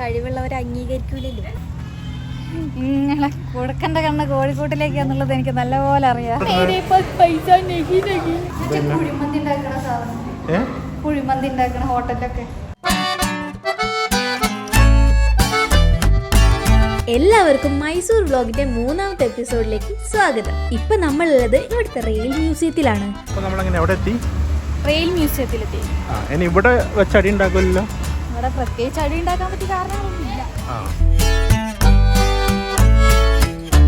കഴിവുള്ളവരെ അംഗീകരിക്കൂലല്ലോ? നിങ്ങളെ കൊടുക്കണ്ട കണ്ണ കോഴിക്കോട്ടിലേക്ക് എന്നുള്ളത് എനിക്ക് നല്ലപോലെ അറിയാം. പൈസ നെഗി നെഗി കുഴിമന്തി ഉണ്ടാക്കണ സാധനം. ഏ? കുഴിമന്തി ഉണ്ടാക്കണ ഹോട്ടലൊക്കെ. എല്ലാവർക്കും മൈസൂർ വ്ലോഗിന്റെ മൂന്നാമത്തെ എപ്പിസോഡിലേക്ക് സ്വാഗതം. ഇപ്പൊ നമ്മളുള്ളത് ഇവിടുത്തെ റെയിൽ മ്യൂസിയത്തിലാണ്. റെയിൽ മ്യൂസിയത്തിലെത്തി. ആ ഇനി ഇവിടെ വെച്ച് അടി ഉണ്ടാക്കുമല്ലോ ഇവിടെ പ്രത്യേകിച്ച് അടി ഉണ്ടാക്കാൻ പറ്റിയ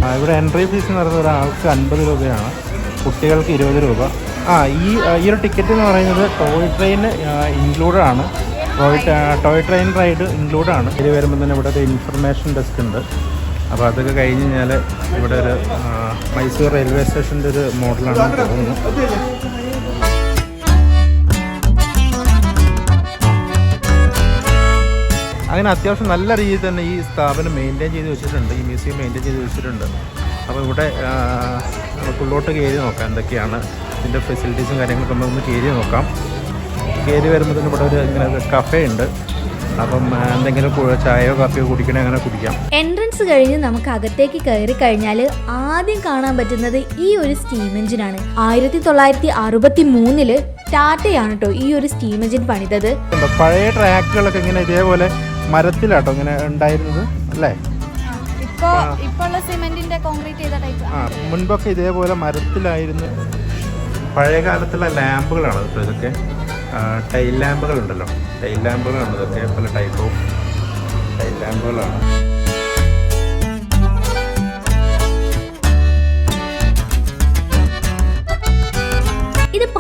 ആ, ഇവിടെ എൻട്രി ഫീസ് എന്ന് പറയുന്നത് ഒരാൾക്ക് അൻപത് രൂപയാണ്. കുട്ടികൾക്ക് ഇരുപത് രൂപ. ആ ഈ ഈ ഒരു ടിക്കറ്റ് എന്ന് പറയുന്നത് ടോയ് ട്രെയിൻ ഇൻക്ലൂഡഡ് ആണ്. Toy toy train ride include ആണ്. ഇതിൽ വരുമ്പോൾ തന്നെ ഇവിടെ ഒരു ഇൻഫർമേഷൻ ഡെസ്ക് ഉണ്ട്. അപ്പോൾ അതൊക്കെ കഴിഞ്ഞ് കഴിഞ്ഞാൽ ഇവിടെ ഒരു മൈസൂർ റെയിൽവേ സ്റ്റേഷന്റെ ഒരു മോഡലാണ് തോന്നുന്നു അങ്ങനെ അത്യാവശ്യം നല്ല രീതിയിൽ തന്നെ ഈ സ്ഥാപനം മെയിന്റെയിൻ ചെയ്ത് വെച്ചിട്ടുണ്ട് ഈ മ്യൂസിയം മെയിന്റെയിൻ ചെയ്ത് വെച്ചിട്ടുണ്ട്. അപ്പോൾ ഇവിടെ നമുക്കുള്ളോട്ട് കയറി നോക്കാം എന്തൊക്കെയാണ് ഇതിന്റെ ഫെസിലിറ്റീസും കാര്യങ്ങളൊക്കെ നമുക്കൊന്ന് കയറി നോക്കാം. കയറി വരുമ്പോൾ ഇവിടെ ഒരു ഇങ്ങനെ കഫേ ഉണ്ട്. അപ്പം എന്തെങ്കിലും ചായയോ കാപ്പിയോ കുടിക്കണേ അങ്ങനെ കുടിക്കാം. എൻട്രൻസ് കഴിഞ്ഞ് നമുക്ക് അകത്തേക്ക് കയറി കഴിഞ്ഞാൽ ആദ്യം കാണാൻ പറ്റുന്നത് ഈ ഒരു സ്റ്റീം എഞ്ചിനാണ് ആയിരത്തി തൊള്ളായിരത്തി അറുപത്തി മൂന്നിൽ ടാറ്റയാണ് കേട്ടോ ഈ ഒരു സ്റ്റീം എഞ്ചിൻ പണിതത്. പഴയ ട്രാക്കുകളൊക്കെ ഇങ്ങനെ ഇതേപോലെ മരത്തിലാട്ടോ ഇങ്ങനെ ഉണ്ടായിരുന്നത് അല്ലേ? ഇപ്പോ സിമെന്റിന്റെ കോൺക്രീറ്റ് ചെയ്ത ടൈപ്പ് ആ മുൻപൊക്കെ ഇതേപോലെ മരത്തിലായിരുന്നു. പഴയ കാലത്തുള്ള ലാമ്പുകളാണ് ഇപ്പോൾ ഇതൊക്കെ. ടൈൽ ലാമ്പുകൾ ഉണ്ടല്ലോ ടൈൽ ലാമ്പുകളാണ് ഇതൊക്കെ പല ടൈപ്പ് ഓഫ് ടൈൽ ലാമ്പുകളാണ്.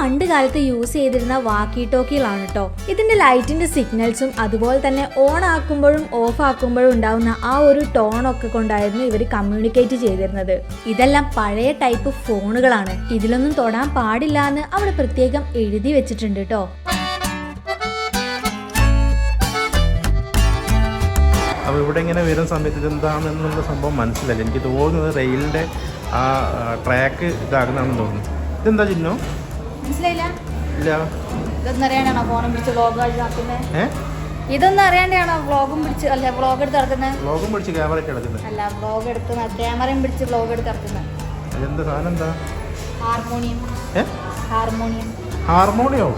പണ്ട് കാലത്ത് യൂസ് ചെയ്തിരുന്ന വാക്കി ടോക്കികളാണ് കേട്ടോ ഇതിന്റെ ലൈറ്റിന്റെ സിഗ്നൽസും അതുപോലെ തന്നെ ഓൺ ആക്കുമ്പോഴും ഓഫ് ആക്കുമ്പോഴും ഉണ്ടാവുന്ന ആ ഒരു ടോൺ ഒക്കെ കൊണ്ടായിരുന്നു ഇവർ കമ്മ്യൂണിക്കേറ്റ് ചെയ്തിരുന്നത്. ഇതെല്ലാം പഴയ ടൈപ്പ് ഫോണുകളാണ് ഇതിലൊന്നും തൊടാൻ പാടില്ല എന്ന് അവിടെ പ്രത്യേകം എഴുതി വെച്ചിട്ടുണ്ട് കേട്ടോ അപ്പോൾ ഇവിടെ ഇങ്ങനെ വരുന്ന സമയത്ത് ഇതെന്താണെന്നുള്ള സംഭവം മനസ്സിലായില്ല. എനിക്ക് തോന്നുന്നത് റെയിലിന്റെ ആ ട്രാക്ക് ഇതാകുന്നതാണെന്ന് തോന്നുന്നു. ഇതെന്താ ചിഹ്നം മനസ്സിലായില്ല? ഇതൊന്നും അറിയാണ്ടാണോ ഫോണും പിടിച്ച് വ്ളോഗ് നടക്കുന്നത് ഇതൊന്നും അറിയാണ്ടാണോ വ്ളോഗും പിടിച്ച് അല്ല വ്ളോഗ് എടുത്ത് നടക്കുന്നത് ലോകം പിടിച്ച് ക്യാമറ ഇട്ട് അല്ല വ്ളോഗ് എടുത്ത് ക്യാമറയും പിടിച്ച് വ്ളോഗ് എടുത്ത് നടക്കുന്നത് ഇതെന്താ സാധനം എന്താ? ഹാർമോണിയം ഹാർമോണിയം ഹാർമോണിയോ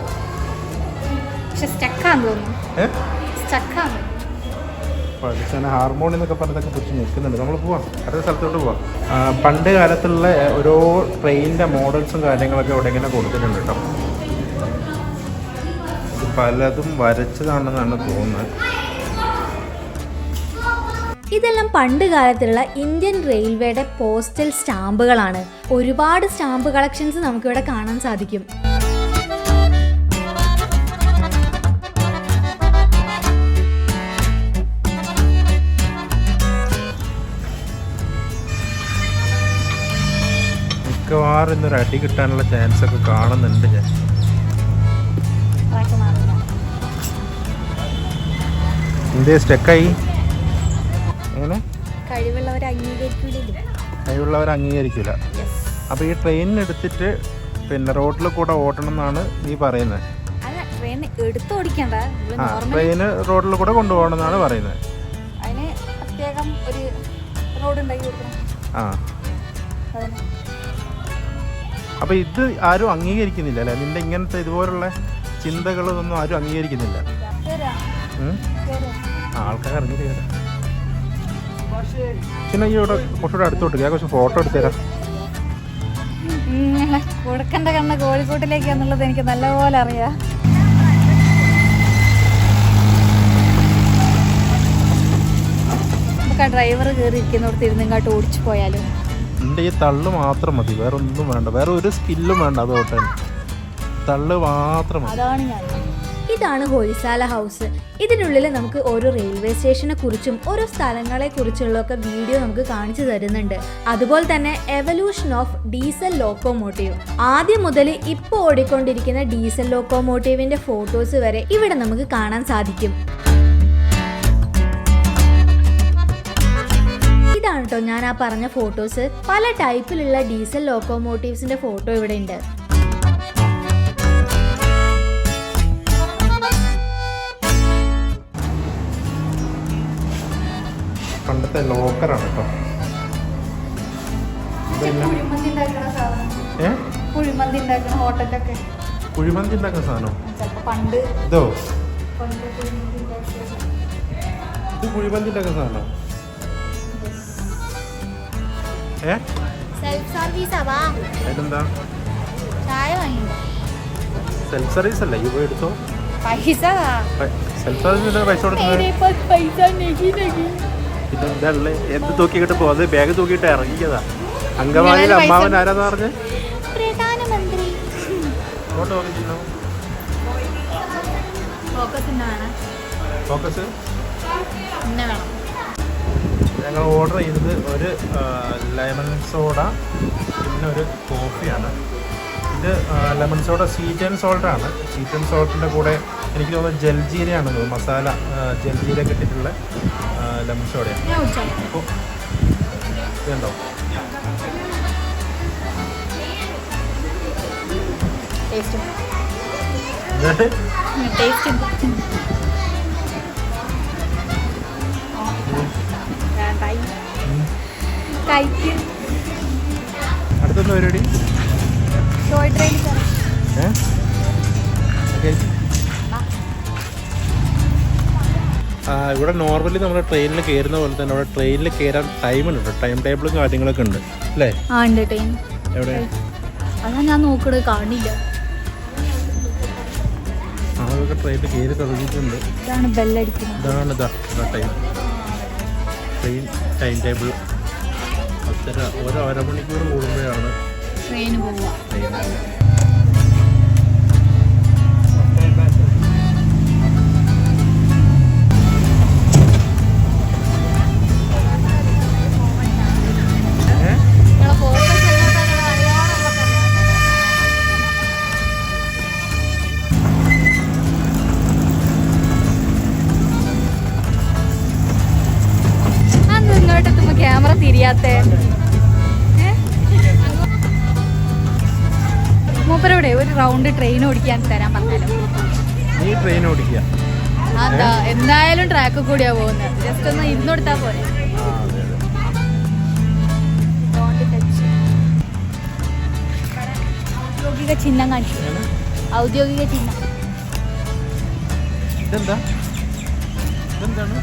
പക്ഷെ സ്റ്റക്കാന്ന് തോന്നുന്നു. സ്റ്റക്കാന്ന് പഠിച്ചാൽ ഹാർമോണി എന്നൊക്കെ പറഞ്ഞതൊക്കെ പിടിച്ച് നിൽക്കുന്നുണ്ട്. നമ്മൾ പോവാം. അടുത്ത സ്ഥലത്തോട്ട് പോവാം. പണ്ട് കാലത്തുള്ള ഓരോ ട്രെയിനിന്റെ മോഡൽസും കാര്യങ്ങളൊക്കെ ഇവിടെ ഇങ്ങനെ കൊടുത്തിട്ടുണ്ട് കേട്ടോ. പലതും വരച്ചതാണെന്നാണ് തോന്നുന്നത്. ഇതെല്ലാം പണ്ട് കാലത്തുള്ള ഇന്ത്യൻ റെയിൽവേയുടെ പോസ്റ്റൽ സ്റ്റാമ്പുകളാണ് ഒരുപാട് സ്റ്റാമ്പ് കളക്ഷൻസ് നമുക്കിവിടെ കാണാൻ സാധിക്കും. മിക്കവാറും ഇന്നൊരു അടി കിട്ടാനുള്ള ചാൻസ് ഒക്കെ കാണുന്നുണ്ട് ഞാൻ. എന്തേ സ്റ്റക്കായി എങ്ങനെ? കഴിവുള്ളവർ അംഗീകരിക്കില്ല അപ്പോൾ ഈ ട്രെയിനിനെടുത്തിട്ട് പിന്നെ റോഡിൽ കൂടെ ഓടണം എന്നാണ് നീ പറയുന്നത് ആ ട്രെയിന് റോഡിൽ കൂടെ കൊണ്ടുപോകണം എന്നാണ് പറയുന്നത് ആ. അപ്പോൾ ഇത് ആരും അംഗീകരിക്കുന്നില്ല അല്ലേ? നിന്റെ ഇങ്ങനത്തെ ഇതുപോലുള്ള ചിന്തകളൊന്നും ആരും അംഗീകരിക്കുന്നില്ല. ആൾക്കാർ അറിഞ്ഞില്ല കയറാം പിന്നെ ഈ ഇവിടെ കുറച്ചുകൂടെ അടുത്തോട്ട് ഞാൻ കുറച്ച് ഫോട്ടോ എടുത്തുതരാം. കൊടുക്കണ്ട കണ്ണ കോഴിക്കോട്ടിലേക്ക് എന്നുള്ളത് എനിക്ക് നല്ലപോലെ അറിയാം. നമുക്ക് ആ ഡ്രൈവർ കയറി ഇരിക്കുന്നിടത്ത് ഇരുന്നിങ്ങോട്ട് ഓടിച്ചു പോയാലും? നിന്റെ ഈ തള്ളു മാത്രം മതി. വേറെ ഒന്നും വേണ്ട. വേറെ ഒരു സ്കില്ലും വേണ്ട. അതോട്ടെ തള്ള് മാത്രം മതി. അതാണ് ഞാൻ ഇതാണ് ഹൊയ്സാല ഹൗസ്. ഇതിനുള്ളിൽ നമുക്ക് ഓരോ റെയിൽവേ സ്റ്റേഷനെ കുറിച്ചും ഓരോ സ്ഥലങ്ങളെ കുറിച്ചുള്ളൊക്കെ വീഡിയോ നമുക്ക് കാണിച്ചു തരുന്നുണ്ട്. അതുപോലെ തന്നെ എവല്യൂഷൻ ഓഫ് ഡീസൽ ലോക്കോമോട്ടീവ് ആദ്യം മുതൽ ഇപ്പോൾ ഓടിക്കൊണ്ടിരിക്കുന്ന ഡീസൽ ലോക്കോമോട്ടീവിന്റെ ഫോട്ടോസ് വരെ ഇവിടെ നമുക്ക് കാണാൻ സാധിക്കും. ഇതാണ് കേട്ടോ ഞാൻ ആ പറഞ്ഞ ഫോട്ടോസ് പല ടൈപ്പിലുള്ള ഡീസൽ ലോക്കോമോട്ടീവ്സിന്റെ ഫോട്ടോ ഇവിടെ ഉണ്ട് പണ്ടത്തെ ലോക്കറാണ് കേട്ടോ കുഴിമന്തി ഉണ്ടാക്കുന്ന ഹോട്ടലൊക്കെ കുഴിമന്തി ഉണ്ടാക്കുന്ന സാധനം? പണ്ട് ഇതോ? ഇത് കുഴിമന്തി ഉണ്ടാക്കുന്ന സാധനം? സെൽഫ് സർവീസ് ആവാ. അതിലെന്താ ചായ വാങ്ങിണ്ടോ സെൽഫ് സർവീസ് അല്ലേ ഇവ എടുത്തോ. പൈസ സെൽഫ് സർവീസ് പൈസ കൊടുക്കുന്നത് പൈസ നെഗി നെഗി ഇതെന്തല്ലേ എന്ത് തൂക്കിയിട്ട് പോകുന്നത് ബാഗ് തൂക്കിയിട്ട് ഇറങ്ങിയതാ. ഇങ്ങനെ അമ്മാവൻ ആരാന്ന് പറഞ്ഞ്? പ്രധാനമന്ത്രി. ഫോക്കസ് ഫോക്കസ് ഞങ്ങൾ ഓർഡർ ചെയ്തത് ഒരു ലെമൺ സോഡ പിന്നെ ഒരു കോഫിയാണ് ഇത് ലെമൺ സോഡ സ്വീറ്റ് ആൻഡ് സീറ്റൻ സ്വീറ്റ് ആൻഡ് സോൾട്ടിന്റെ കൂടെ എനിക്ക് തോന്നുന്നത് ജൽജീരയാണ് മസാല ജൽജീര കിട്ടിയിട്ടുള്ള ലെമൺ സോഡയാണ് അപ്പോൾ ഇതുണ്ടോ? ടേസ്റ്റ് ടേസ്റ്റ് കഴിക്കും. അടുത്തൊന്ന് പരിപാടി? ടോയ് ട്രെയിൻ ഏ? ആ, ഇവിടെ നോർമലി നമ്മൾ ട്രെയിനിൽ കയറുന്ന പോലെ തന്നെ അവിടെ ട്രെയിനിൽ കയറാൻ ടൈം ഉണ്ട് ടൈം ടേബിളും കാര്യങ്ങളൊക്കെ ഉണ്ട്. അല്ലേ? ആ ഉണ്ട് ടൈം എവിടെ? അതാ ഞാൻ നോക്കണത് കാണില്ല. ട്രെയിനിൽ കയറി തുടങ്ങിയിട്ടുണ്ട്. ഇതാണ് ബെല്ലടിക്കുന്നത് ഇതാണ് ഇതാ ഇതാ ടൈം ട്രെയിൻ ടൈം ടേബിൾ പത്തര ഒരു അരമണിക്കൂർ കൂടുമ്പോഴാണ് ട്രെയിൻ പോവുക. ഒരു റൗണ്ട് ട്രെയിൻ ഓടിക്കാൻ തരാൻ പറഞ്ഞാലോ? നീ ട്രെയിൻ ഓടിക്കുക. അതാ എന്തായാലും ട്രാക്ക് കൂടിയാ പോകുന്നത്. ജസ്റ്റ് ഒന്ന് ഇരുന്നോടുത്താ പോലെ. ഔദ്യോഗിക ചിഹ്നം കാണിച്ചു. ഔദ്യോഗിക ചിഹ്നം. ഇതെന്താ? ഇതെന്താണ്?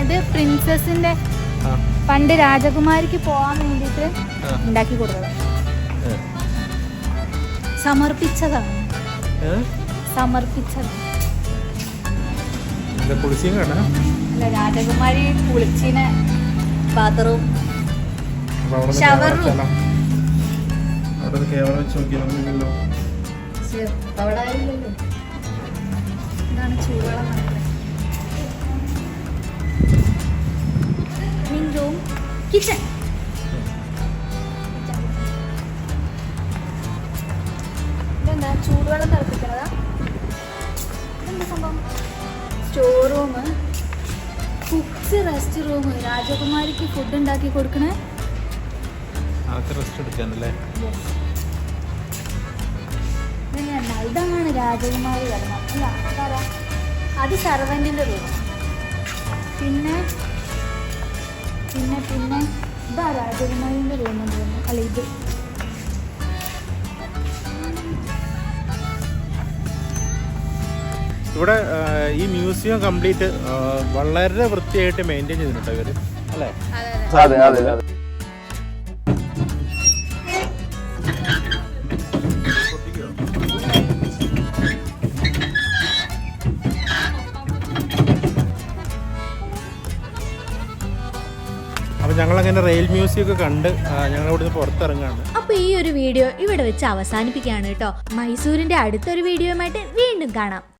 ഇത് പ്രിൻസസിന്റെ പണ്ട് രാജകുമാരിക്ക് പോവാൻ വേണ്ടിട്ട്. ഉണ്ടാക്കി കൊടുത്തത്. ഏ. സമർപ്പിച്ചതാണ്. സമർപ്പിച്ചതാണ്. അല്ല രാജകുമാരി കുളിച്ചിന് ബാത്റൂം ഷവറും അവിടെ ക്യാമറ വെച്ച് നോക്കിയാലോ അവിടെ ആയില്ലല്ലോ ഇതാണ് ചൂടുവെള്ളം kitchen room. Cooks rest room രാജകുമാരിക്ക് food ഉണ്ടാക്കി കൊടുക്കണേ? അവർക്ക് റെസ്റ്റ് എടുക്കാനല്ലേ? ഇതാണ് രാജകുമാരി വരണം അല്ല അതാരാ അത് സർവന്റിന്റെ റൂം പിന്നെ പിന്നെ പിന്നെ ഇതാ രാജകുമാരിന്റെ റൂം എന്ന് തോന്നുന്നു. അല്ല ഇത് ഇവിടെ ഈ മ്യൂസിയം കംപ്ലീറ്റ് വളരെ വൃത്തിയായിട്ട് മെയിന്റെയിൻ ചെയ്തിട്ടുണ്ട് ഇവർ. അല്ലേ? അതെ അതെ അതെ. അതെ അപ്പോൾ ഞങ്ങളങ്ങനെ റെയിൽ മ്യൂസിയം ഒക്കെ കണ്ട് ഞങ്ങൾ ഇവിടുന്ന് പുറത്തിറങ്ങാണ്. അപ്പൊ ഈ ഒരു വീഡിയോ ഇവിടെ വെച്ച് അവസാനിപ്പിക്കുകയാണ് കേട്ടോ. മൈസൂരിന്റെ അടുത്തൊരു വീഡിയോയുമായിട്ട് വീണ്ടും കാണാം.